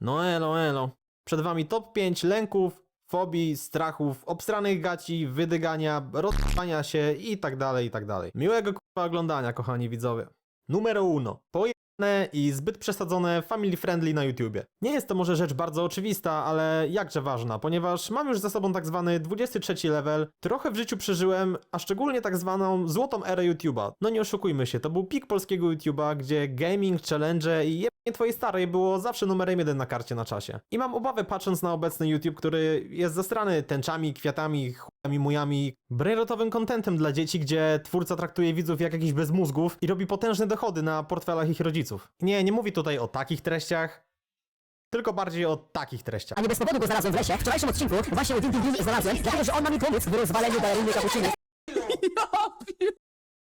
No elo, elo. Przed wami top 5 lęków, fobii, strachów, obstranych gaci, wydygania, rozpania się i tak dalej, i tak dalej. Miłego kurwa oglądania, kochani widzowie. Numero uno. Pojemne i zbyt przesadzone family friendly na YouTubie. Nie jest to może rzecz bardzo oczywista, ale jakże ważna, ponieważ mam już za sobą tak zwany 23 level, trochę w życiu przeżyłem, a szczególnie tak zwaną złotą erę YouTuba. No nie oszukujmy się, to był pik polskiego YouTuba, gdzie gaming, challenge i jebanie twojej starej było zawsze numerem jeden na karcie na czasie. I mam obawę patrząc na obecny YouTube, który jest zastrany tęczami, kwiatami, chujami, mujami, brainrotowym contentem dla dzieci, gdzie twórca traktuje widzów jak jakichś bezmózgów i robi potężne dochody na portfelach ich rodziców. Nie, nie mówi tutaj o takich treściach, tylko bardziej o takich treściach. A nie bez powodu go znalazłem w lesie. W wczorajszym odcinku właśnie u Tintin Din znalazłem, dlatego że on ma mi pomóc w rozwaleniu baleriny kapuciny.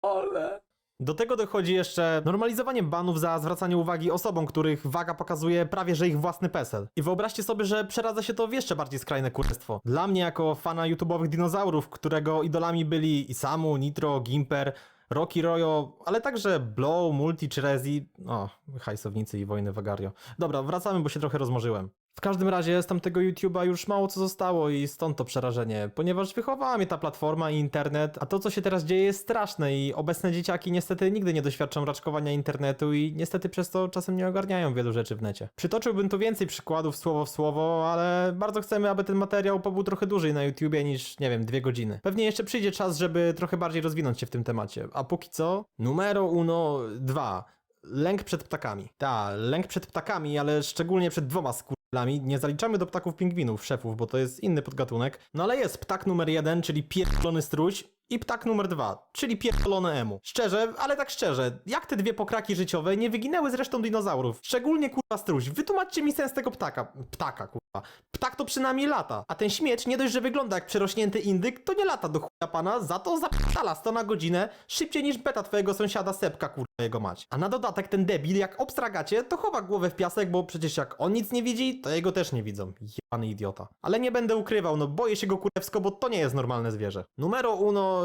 Do tego dochodzi jeszcze normalizowanie banów za zwracanie uwagi osobom, których waga pokazuje prawie że ich własny PESEL. I wyobraźcie sobie, że przeradza się to w jeszcze bardziej skrajne kurestwo. Dla mnie jako fana YouTube'owych dinozaurów, którego idolami byli Isamu, Nitro, Gimper, Rocky Royo, ale także Blow, Multi czy Rezi. O, hajsownicy i wojny Wagario. Dobra, wracamy, bo się trochę rozmorzyłem. W każdym razie z tamtego YouTube'a już mało co zostało i stąd to przerażenie, ponieważ wychowała mnie ta platforma i internet, a to co się teraz dzieje jest straszne i obecne dzieciaki niestety nigdy nie doświadczą raczkowania internetu i niestety przez to czasem nie ogarniają wielu rzeczy w necie. Przytoczyłbym tu więcej przykładów słowo w słowo, ale bardzo chcemy, aby ten materiał pobył trochę dłużej na YouTubie niż, nie wiem, dwie godziny. Pewnie jeszcze przyjdzie czas, żeby trochę bardziej rozwinąć się w tym temacie, a póki co, numero uno dwa. Lęk przed ptakami. Ta, lęk przed ptakami, ale szczególnie przed dwoma skurlami. Nie zaliczamy do ptaków pingwinów, szefów, bo to jest inny podgatunek. No ale jest ptak numer jeden, czyli pierdolony struś. I ptak numer dwa, czyli pierdolone emu. Szczerze, ale tak szczerze, jak te dwie pokraki życiowe nie wyginęły z resztą dinozaurów? Szczególnie kurwa struś. Wytłumaczcie mi sens tego ptaka. Ptaka, kurwa. Ptak to przynajmniej lata. A ten śmieć nie dość, że wygląda jak przerośnięty indyk, to nie lata do chuja pana, za to zapierdala 100 na godzinę szybciej niż beta twojego sąsiada Sepka, kurwa jego mać. A na dodatek ten debil, jak obstragacie, to chowa głowę w piasek, bo przecież jak on nic nie widzi, to jego też nie widzą. Jebany idiota. Ale nie będę ukrywał, no boję się go kurewsko, bo to nie jest normalne zwierzę. Numero uno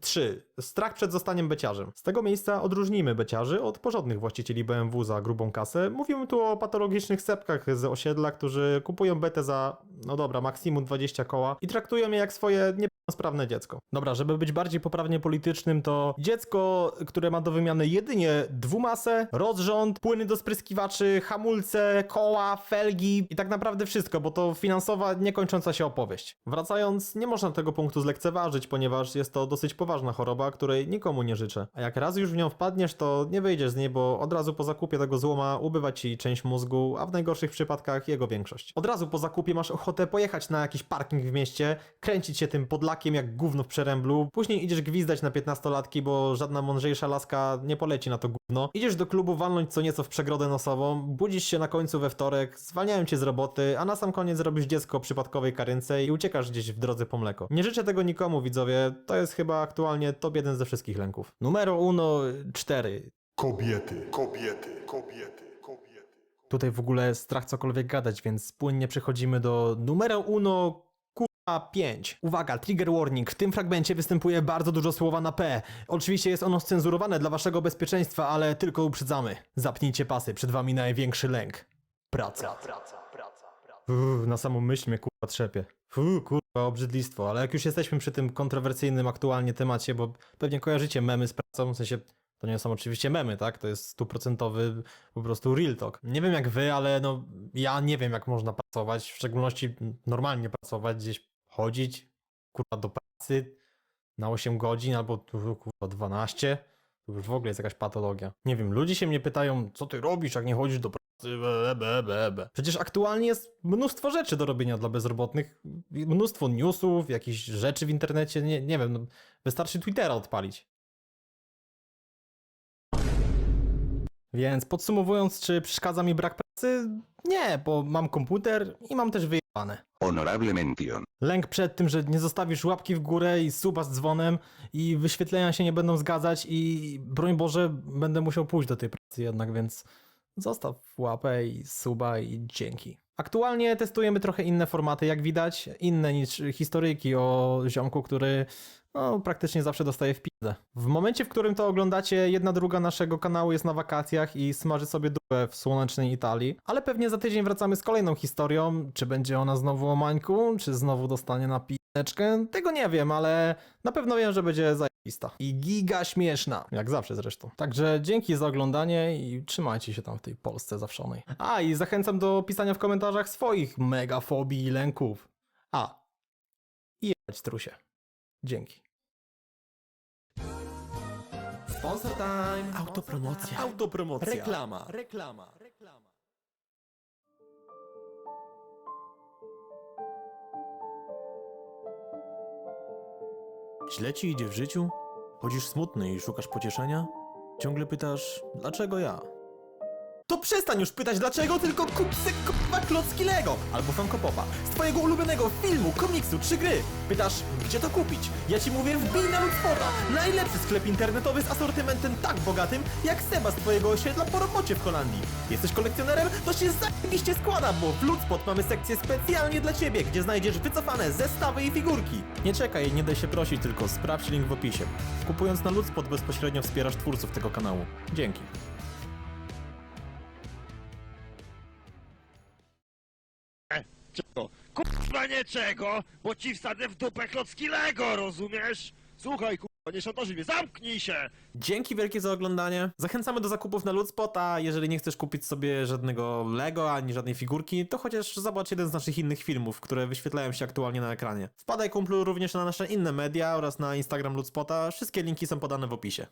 3. Strach przed zostaniem beciarzem. Z tego miejsca odróżnimy beciarzy od porządnych właścicieli BMW za grubą kasę. Mówimy tu o patologicznych sepkach z osiedla, którzy kupują betę za, no dobra, maksimum 20 koła i traktują je jak swoje niepełnosprawne dziecko. Dobra, żeby być bardziej poprawnie politycznym, to dziecko, które ma do wymiany jedynie dwumasę, rozrząd, płyny do spryskiwaczy, hamulce, koła, felgi i tak naprawdę wszystko, bo to finansowa, niekończąca się opowieść. Wracając, nie można tego punktu zlekceważyć, ponieważ jest to dosyć poważna choroba, której nikomu nie życzę. A jak raz już w nią wpadniesz, to nie wyjdziesz z niej, bo od razu po zakupie tego złoma ubywa ci część mózgu, a w najgorszych przypadkach jego większość. Od razu po zakupie masz ochotę pojechać na jakiś parking w mieście, kręcić się tym podlakiem jak gówno w przeręblu, później idziesz gwizdać na 15-latki, bo żadna mądrzejsza laska nie poleci na to gówno. Idziesz do klubu walnąć co nieco w przegrodę nosową, budzisz się na końcu we wtorek, zwalniają cię z roboty, a na sam koniec robisz dziecko przypadkowej karynce i uciekasz gdzieś w drodze po mleko. Nie życzę tego nikomu, widzowie, to jest chyba aktualnie top jeden ze wszystkich lęków. Numero uno 4. Kobiety, kobiety, kobiety, kobiety. Tutaj w ogóle strach cokolwiek gadać, więc płynnie przechodzimy do numero uno 5. Uwaga, trigger warning. W tym fragmencie występuje bardzo dużo słowa na P. Oczywiście jest ono scenzurowane dla waszego bezpieczeństwa, ale tylko uprzedzamy. Zapnijcie pasy, przed wami największy lęk. Praca. Uuu, na samą myśl mnie kurwa trzepie. Uuu, kurwa, obrzydlistwo, ale jak już jesteśmy przy tym kontrowersyjnym aktualnie temacie, bo pewnie kojarzycie memy z pracą, w sensie to nie są oczywiście memy, tak? To jest stuprocentowy po prostu real talk. Nie wiem jak wy, ale no ja nie wiem jak można pracować, w szczególności normalnie pracować, gdzieś chodzić, kurwa do pracy na 8 godzin albo kurwa 12. To już w ogóle jest jakaś patologia. Nie wiem, ludzie się mnie pytają, co ty robisz, jak nie chodzisz do pracy, be, be, be, be. Przecież aktualnie jest mnóstwo rzeczy do robienia dla bezrobotnych, mnóstwo newsów, jakichś rzeczy w internecie, nie, nie wiem, no, wystarczy Twittera odpalić. Więc podsumowując, czy przeszkadza mi brak pracy? Nie, bo mam komputer i mam też wyjebane. Honorable mención. Lęk przed tym, że nie zostawisz łapki w górę i suba z dzwonem i wyświetlenia się nie będą zgadzać i broń Boże, będę musiał pójść do tej pracy jednak, więc zostaw łapę i suba i dzięki. Aktualnie testujemy trochę inne formaty, jak widać, inne niż historyjki o ziomku, który no, praktycznie zawsze dostaję w pizdę. W momencie, w którym to oglądacie, jedna druga naszego kanału jest na wakacjach i smaży sobie dupę w słonecznej Italii, ale pewnie za tydzień wracamy z kolejną historią. Czy będzie ona znowu o Mańku, czy znowu dostanie na pizeczkę? Tego nie wiem, ale na pewno wiem, że będzie zajebista. I giga śmieszna, jak zawsze zresztą. Także dzięki za oglądanie i trzymajcie się tam w tej Polsce zawszonej. A, i zachęcam do pisania w komentarzach swoich megafobii i lęków. A, i jebać trusie. Dzięki. Sponsor time. Autopromocja. Autopromocja. Reklama. Reklama. Reklama. Źle ci idzie w życiu? Chodzisz smutny i szukasz pocieszenia? Ciągle pytasz, dlaczego ja? To przestań już pytać dlaczego, tylko kup se k***a klocki Lego albo Funko Popa z twojego ulubionego filmu, komiksu czy gry. Pytasz, gdzie to kupić? Ja ci mówię, wbij na Ludspota. Najlepszy sklep internetowy z asortymentem tak bogatym, jak Seba z twojego osiedla po robocie w Holandii. Jesteś kolekcjonerem? To się zajebiście składa, bo w Ludspot mamy sekcję specjalnie dla ciebie, gdzie znajdziesz wycofane zestawy i figurki. Nie czekaj, nie daj się prosić, tylko sprawdź link w opisie. Kupując na Ludspot bezpośrednio wspierasz twórców tego kanału. Dzięki. Czego? Kurwa czego, bo ci wsadzę w dupę klocki Lego, rozumiesz? Słuchaj kurwa, nie szantażuj mnie, zamknij się! Dzięki wielkie za oglądanie. Zachęcamy do zakupów na Ludspota. Jeżeli nie chcesz kupić sobie żadnego Lego ani żadnej figurki, to chociaż zobacz jeden z naszych innych filmów, które wyświetlają się aktualnie na ekranie. Wpadaj kumplu również na nasze inne media oraz na Instagram Ludspota. Wszystkie linki są podane w opisie.